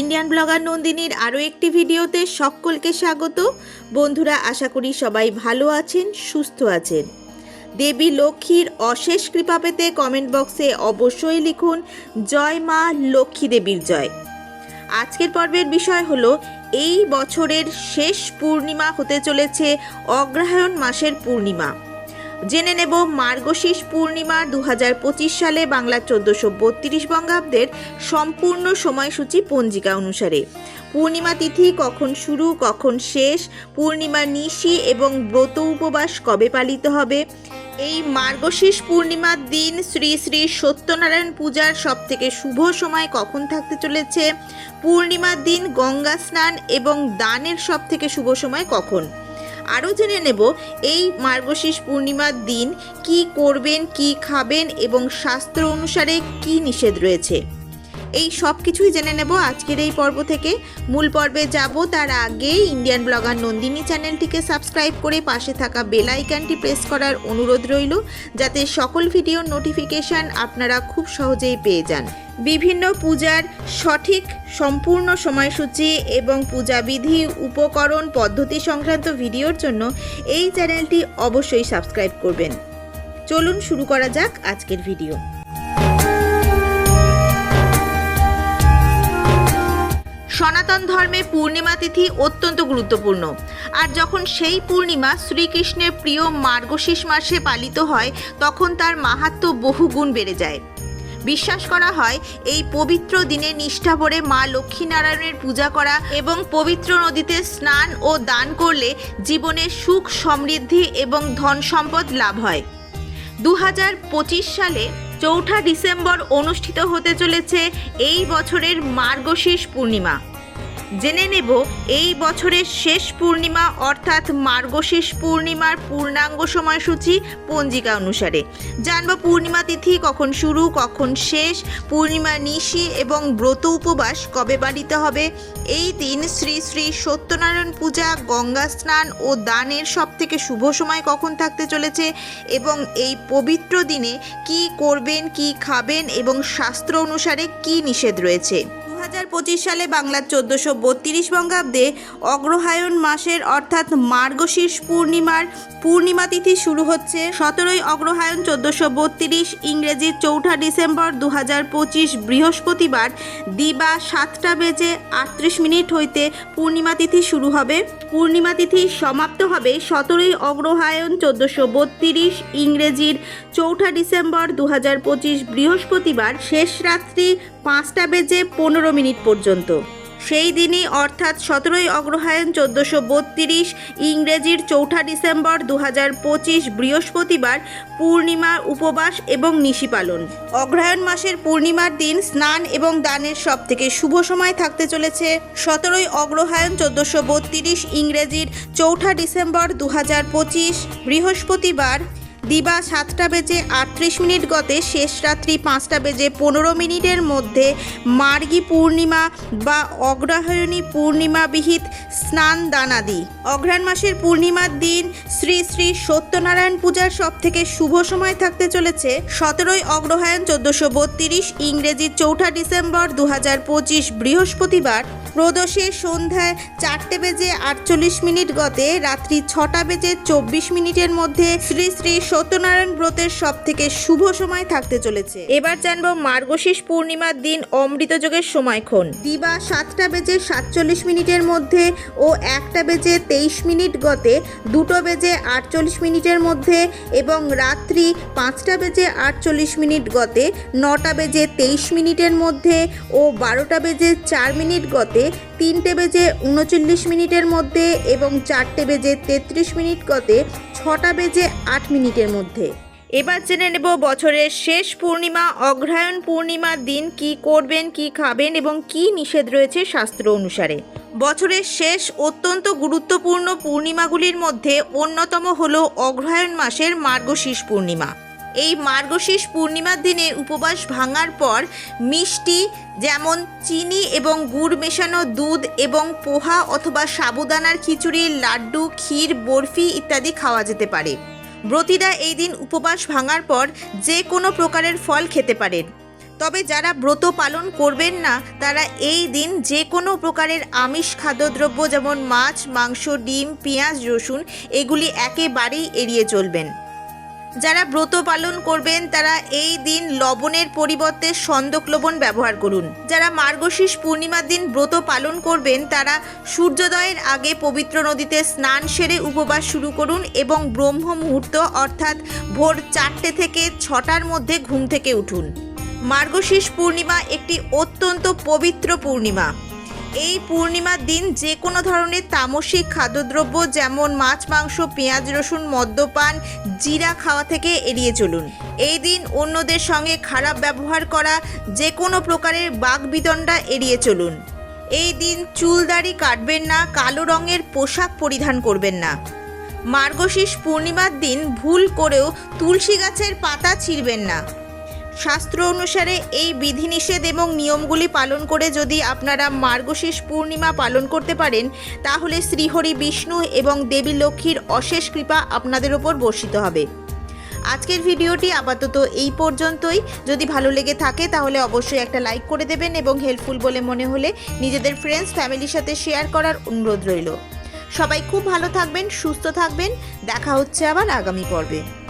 Indian blogger নন্দিনীর আরও একটি ভিডিওতে সকলকে স্বাগত। বন্ধুরা, আশা করি সবাই ভালো আছেন, সুস্থ আছেন। দেবী লক্ষ্মীর অশেষ কৃপা পেতে কমেন্ট বক্সে অবশ্যই লিখুন, জয় মা লক্ষ্মী দেবীর জয়। আজকের পর্বের বিষয় হলো, এই বছরের শেষ পূর্ণিমা হতে চলেছে অগ্রহায়ণ মাসের পূর্ণিমা। জেনে নেব মার্গশীর্ষ পূর্ণিমা দু হাজার পঁচিশ সালে বাংলা চোদ্দশো বত্রিশ বঙ্গাব্দের সম্পূর্ণ সময়সূচি পঞ্জিকা অনুসারে। পূর্ণিমা তিথি কখন শুরু, কখন শেষ, পূর্ণিমা নিশি এবং ব্রত উপবাস কবে পালিত হবে? এই মার্গশীর্ষ পূর্ণিমার দিন শ্রী শ্রী সত্যনারায়ণ পূজার সবথেকে শুভ সময় কখন থাকতে চলেছে? পূর্ণিমার দিন গঙ্গা স্নান এবং দানের সবথেকে শুভ সময় কখন? আরও জেনে নেব এই মার্গশীর্ষ পূর্ণিমার দিন কি করবেন, কি খাবেন এবং শাস্ত্র অনুসারে কি নিষেধ রয়েছে। এই সব কিছুই জেনে নেব আজকের এই পর্ব থেকে। মূল পর্বে যাব, তার আগে ইন্ডিয়ান ব্লগার নন্দিনী চ্যানেলটিকে সাবস্ক্রাইব করে পাশে থাকা বেল আইকনটি প্রেস করার অনুরোধ রইল, যাতে সকল ভিডিওর নোটিফিকেশান আপনারা খুব সহজেই পেয়ে যান। বিভিন্ন পূজার সঠিক সম্পূর্ণ সময়সূচি এবং পূজাবিধি উপকরণ পদ্ধতি সংক্রান্ত ভিডিওর জন্য এই চ্যানেলটি অবশ্যই সাবস্ক্রাইব করবেন। চলুন শুরু করা যাক আজকের ভিডিও। সনাতন ধর্মে পূর্ণিমা তিথি অত্যন্ত গুরুত্বপূর্ণ। আর যখন সেই পূর্ণিমা শ্রীকৃষ্ণের প্রিয় মার্গশীর্ষ মাসে পালিত হয়, তখন তার মাহাত্ম বহুগুণ বেড়ে যায়। বিশ্বাস করা হয়, এই পবিত্র দিনে নিষ্ঠা ভরে মা লক্ষ্মীনারায়ণের পূজা করা এবং পবিত্র নদীতে স্নান ও দান করলে জীবনে সুখ সমৃদ্ধি এবং ধন সম্পদ লাভ হয়। দু হাজার পঁচিশ সালে চৌঠা ডিসেম্বর অনুষ্ঠিত হতে চলেছে এই বছরের মার্গশীর্ষ পূর্ণিমা। জেনে নেব এই বছরের শেষ পূর্ণিমা অর্থাৎ মার্গশীর্ষ পূর্ণিমার পূর্ণাঙ্গ সময়সূচি পঞ্জিকা অনুসারে। জানব পূর্ণিমা তিথি কখন শুরু, কখন শেষ, পূর্ণিমা নিশি এবং ব্রত উপবাস কবে পালিত হবে? এই দিন শ্রী শ্রী সত্যনারায়ণ পূজা, গঙ্গা স্নান ও দানের সবথেকে শুভ সময় কখন থাকতে চলেছে এবং এই পবিত্র দিনে কি করবেন, কি খাবেন এবং শাস্ত্র অনুসারে কি নিষেধ রয়েছে? হাজার পঁচিশ সালে বাংলার চোদ্দোশো বত্রিশ বঙ্গাব্দে অগ্রহায়ণ মাসের অর্থাৎ মার্গশীর্ষ পূর্ণিমার পূর্ণিমা তিথি শুরু হচ্ছে। সতেরোই অগ্রহায়ণ চোদ্দোশো বত্রিশ ইংরেজির চৌঠা ডিসেম্বর দু হাজার পঁচিশ বৃহস্পতিবার দিবা সাতটা বেজে আটত্রিশ মিনিট হইতে পূর্ণিমা তিথি শুরু হবে। পূর্ণিমা তিথি সমাপ্ত হবে সতেরোই অগ্রহায়ণ চোদ্দোশো বত্রিশ ইংরেজির চৌঠা ডিসেম্বর দু হাজার পঁচিশ বৃহস্পতিবার। শেষ রাত্রি পাঁচটা বেজে পনেরো মিনিট পর্যন্ত। সেই দিনই অর্থাৎ সতেরোই অগ্রহায়ণ চোদ্দোশো বত্রিশ, ইংরেজির চৌঠা ডিসেম্বর দু হাজার পঁচিশ বৃহস্পতিবার পূর্ণিমা উপবাস এবং নিশি পালন। অগ্রহায়ণ মাসের পূর্ণিমার দিন স্নান এবং দানের সব থেকে শুভ সময় থাকতে চলেছে। সতেরোই অগ্রহায়ণ চোদ্দোশো বত্রিশ, ইংরেজির চৌঠা ডিসেম্বর দু হাজার পঁচিশ বৃহস্পতিবার। দিবা সাতটা বেজে আটত্রিশ মিনিট গতে শেষ রাত্রি পাঁচটা বেজে পনেরো মিনিটের মধ্যে মার্গী পূর্ণিমা বা অগ্রহায়ণী পূর্ণিমা বিহিত স্নান দানাদি। অঘ্রাণ মাসের পূর্ণিমার দিন শ্রী শ্রী সত্যনারায়ণ পূজার সব থেকে শুভ সময় থাকতে চলেছে সতেরোই অগ্রহায়ণ চোদ্দোশো বত্রিশ ইংরেজির চৌঠা ডিসেম্বর দু হাজার পঁচিশ বৃহস্পতিবার। প্রদোষে সন্ধ্যায় চারটে বেজে আটচল্লিশ মিনিট গতে রাত্রি ছটা বেজে চব্বিশ মিনিটের মধ্যে শ্রী শ্রী সত্যনারায়ণ ব্রতের সব থেকে শুভ সময় থাকতে চলেছে। এবার জানব মার্গশীর্ষ পূর্ণিমার দিন অমৃত যোগের সময়ক্ষণ দিবা সাতটা বেজে সাতচল্লিশ মিনিটের মধ্যে ও একটা বেজে তেইশ মিনিট গতে দুটো বেজে আটচল্লিশ মিনিটের মধ্যে এবং রাত্রি পাঁচটা বেজে আটচল্লিশ মিনিট গতে নটা বেজে তেইশ মিনিটের মধ্যে ও বারোটা বেজে চার মিনিট গতে তিনটে বেজে উনচল্লিশ মিনিটের মধ্যে এবং চারটে বেজে তেত্রিশ মিনিট গতে ছটা বেজে আট মিনিটের মধ্যে। এবার জেনে নেব বছরের শেষ পূর্ণিমা, অগ্রহায়ণ পূর্ণিমার দিন কি করবেন, কি খাবেন এবং কি নিষেধ রয়েছে শাস্ত্র অনুসারে। বছরের শেষ অত্যন্ত গুরুত্বপূর্ণ পূর্ণিমাগুলির মধ্যে অন্যতম হল অগ্রহায়ণ মাসের মার্গশীর্ষ পূর্ণিমা। এই মার্গশীর্ষ পূর্ণিমার দিনে উপবাস ভাঙার পর মিষ্টি, যেমন চিনি এবং গুড় মেশানো দুধ এবং পোহা অথবা সাবুদানার খিচুড়ি, লাড্ডু, ক্ষীর, বরফি ইত্যাদি খাওয়া যেতে পারে। ব্রতীরা এই দিন উপবাস ভাঙার পর যে কোনো প্রকারের ফল খেতে পারেন। তবে যারা ব্রত পালন করবেন না, তারা এই দিন যে কোনো প্রকারের আমিষ খাদ্যদ্রব্য যেমন মাছ, মাংস, ডিম, পেঁয়াজ, রসুন, এগুলি একেবারেই এড়িয়ে চলবেন। যারা ব্রত পালন করবেন, তারা এই দিন লবণের পরিবর্তে সন্দক লবণ ব্যবহার করুন। যারা মার্গশীর্ষ পূর্ণিমার দিন ব্রত পালন করবেন, তারা সূর্যোদয়ের আগে পবিত্র নদীতে স্নান সেরে উপবাস শুরু করুন এবং ব্রহ্ম মুহূর্ত, অর্থাৎ ভোর চারটে থেকে ছটার মধ্যে ঘুম থেকে উঠুন। মার্গশীর্ষ পূর্ণিমা একটি অত্যন্ত পবিত্র পূর্ণিমা। এই পূর্ণিমার দিন যে কোনো ধরনের তামসিক খাদ্যদ্রব্য যেমন মাছ, মাংস, পেঁয়াজ, রসুন, মদ্যপান, জিরা খাওয়া থেকে এড়িয়ে চলুন। এই দিন অন্যদের সঙ্গে খারাপ ব্যবহার করা, যে কোনো প্রকারের বাগবিদণ্ডা এড়িয়ে চলুন। এই দিন চুলদাড়ি কাটবেন না, কালো রঙের পোশাক পরিধান করবেন না। মার্গশীর্ষ পূর্ণিমার দিন ভুল করেও তুলসী গাছের পাতা ছিঁড়বেন না। শাস্ত্র অনুসারে এই বিধিনিষেধ এবং নিয়মগুলি পালন করে যদি আপনারা মার্গশীর্ষ পূর্ণিমা পালন করতে পারেন, তাহলে শ্রীহরি বিষ্ণু এবং দেবী লক্ষ্মীর অশেষ কৃপা আপনাদের ওপর বর্ষিত হবে। আজকের ভিডিওটি আপাতত এই পর্যন্তই। যদি ভালো লেগে থাকে, তাহলে অবশ্যই একটা লাইক করে দেবেন এবং হেল্পফুল বলে মনে হলে নিজেদের ফ্রেন্ডস ফ্যামিলির সাথে শেয়ার করার অনুরোধ রইল। সবাই খুব ভালো থাকবেন, সুস্থ থাকবেন। দেখা হচ্ছে আবার আগামী পর্বে।